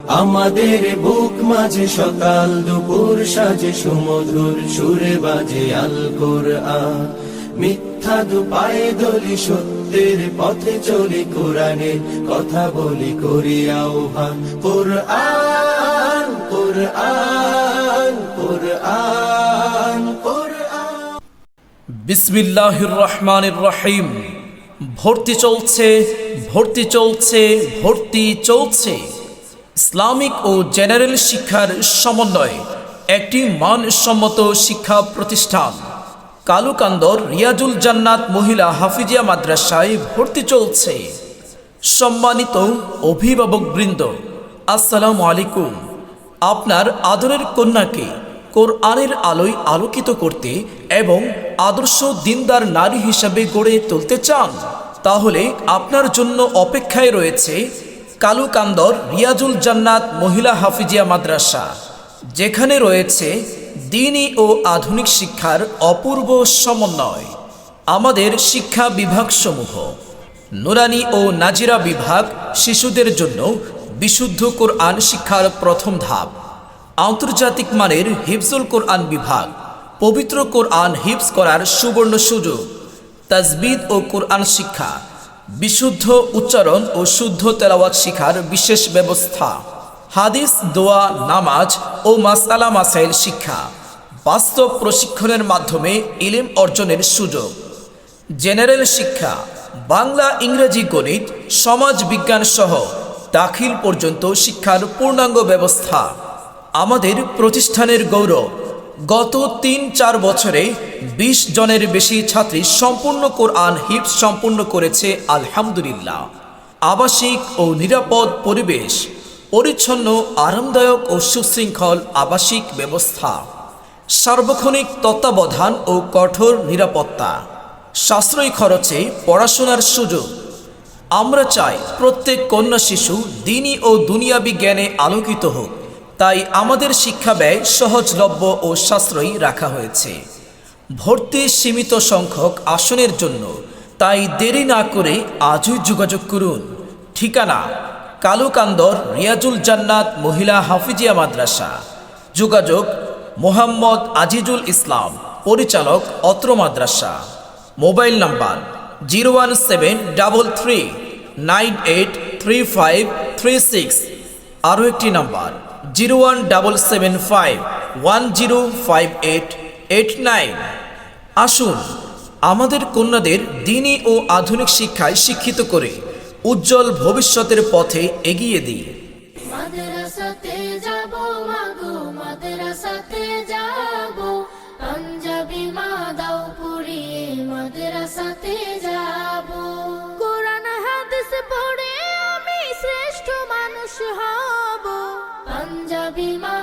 আমাদের বুক মাঝে সকাল, দুপুর সাজে সুমধুর সুরে বাজে আল কোরআন মিথ্যা দুপায়ে দলি সত্যের পথে চলি কোরআনের কথা বলি করি আহ্বান। কোরআন কোরআন কোরআন কোরআন। বিসমিল্লাহির রহমানির রহিম। ভর্তি চলছে ভর্তি চলছে ভর্তি চলছে। ইসলামিক ও জেনারেল শিক্ষার সমন্বয়ে একটি মানসম্মত শিক্ষা প্রতিষ্ঠান। কালুকান্দর রিয়াজুল জান্নাত মহিলা হাফিজিয়া মাদ্রাসায় ভর্তি চলছে। সম্মানিত অভিভাবকবৃন্দ আসসালামু আলাইকুম। আপনার আদরের কন্যাকে কোরআনের আলোয় আলোকিত করতে এবং আদর্শ দিনদার নারী হিসাবে গড়ে তুলতে চান, তাহলে আপনার জন্য অপেক্ষায় রয়েছে কালুকান্দর রিয়াজুল জান্নাত মহিলা হাফিজিয়া মাদ্রাসা, যেখানে রয়েছে দিনই ও আধুনিক শিক্ষার অপূর্ব সমন্বয়। আমাদের শিক্ষা বিভাগসমূহ, নুরানি ও নাজিরা বিভাগ শিশুদের জন্য বিশুদ্ধ কোরআন শিক্ষার প্রথম ধাপ। আন্তর্জাতিক মানের হিফজুল কোরআন বিভাগ, পবিত্র কোরআন হিফজ করার সুবর্ণ সুযোগ, তাজবিদ ও কোরআন শিক্ষা। বিশুদ্ধ উচ্চারণ ও শুদ্ধ তেলাওয়াত শিখার বিশেষ ব্যবস্থা। হাদিস, দোয়া, নামাজ ও মাসালা মাসাইল শিক্ষা বাস্তব প্রশিক্ষণের মাধ্যমে ইলিম অর্জনের সুযোগ। জেনারেল শিক্ষা, বাংলা ইংরেজি গণিত, সমাজ বিজ্ঞান সহ দাখিল পর্যন্ত শিক্ষার পূর্ণাঙ্গ ব্যবস্থা। আমাদের প্রতিষ্ঠানের গৌরব গত তিন চার বছরে ২০ জনের বেশি ছাত্রী সম্পূর্ণ কোরআন হিপস সম্পূর্ণ করেছে, আলহামদুলিল্লাহ। আবাসিক ও নিরাপদ পরিবেশ, পরিচ্ছন্ন, আরামদায়ক ও সুশৃঙ্খল আবাসিক ব্যবস্থা, সার্বক্ষণিক তত্ত্বাবধান ও কঠোর নিরাপত্তা, সাশ্রয়ী খরচে পড়াশোনার সুযোগ। আমরা চাই প্রত্যেক কন্যা শিশু দিনী ও দুনিয়াবি জ্ঞানে আলোকিত হোক। তাই আমাদের শিক্ষা ব্যয় সহজলভ্য ও সাশ্রয়ী রাখা হয়েছে। ভর্তি সীমিত সংখ্যক আসনের জন্য তাই দেরি না করে আজই যোগাযোগ করুন। ঠিকানা কালুকান্দর রিয়াজুল জান্নাত মহিলা হাফিজিয়া মাদ্রাসা। যোগাযোগ মোহাম্মদ আজিজুল ইসলাম, পরিচালক অত্র মাদ্রাসা। Mobile number zero one seven double three nine eight three five three six. আরও একটি number zero one double seven five, one zero five eight eight nine. আসুন আমাদের কন্যাদের দিনী ও আধুনিক শিক্ষায় শিক্ষিত করে উজ্জ্বল ভবিষ্যতের পথে এগিয়ে দিই। মাদ্রাসাতে মাদ্রাসাতে যাব। কোরআন হাদিস পড়ে আমি শ্রেষ্ঠ মানুষ হব। পাঞ্জাবি মা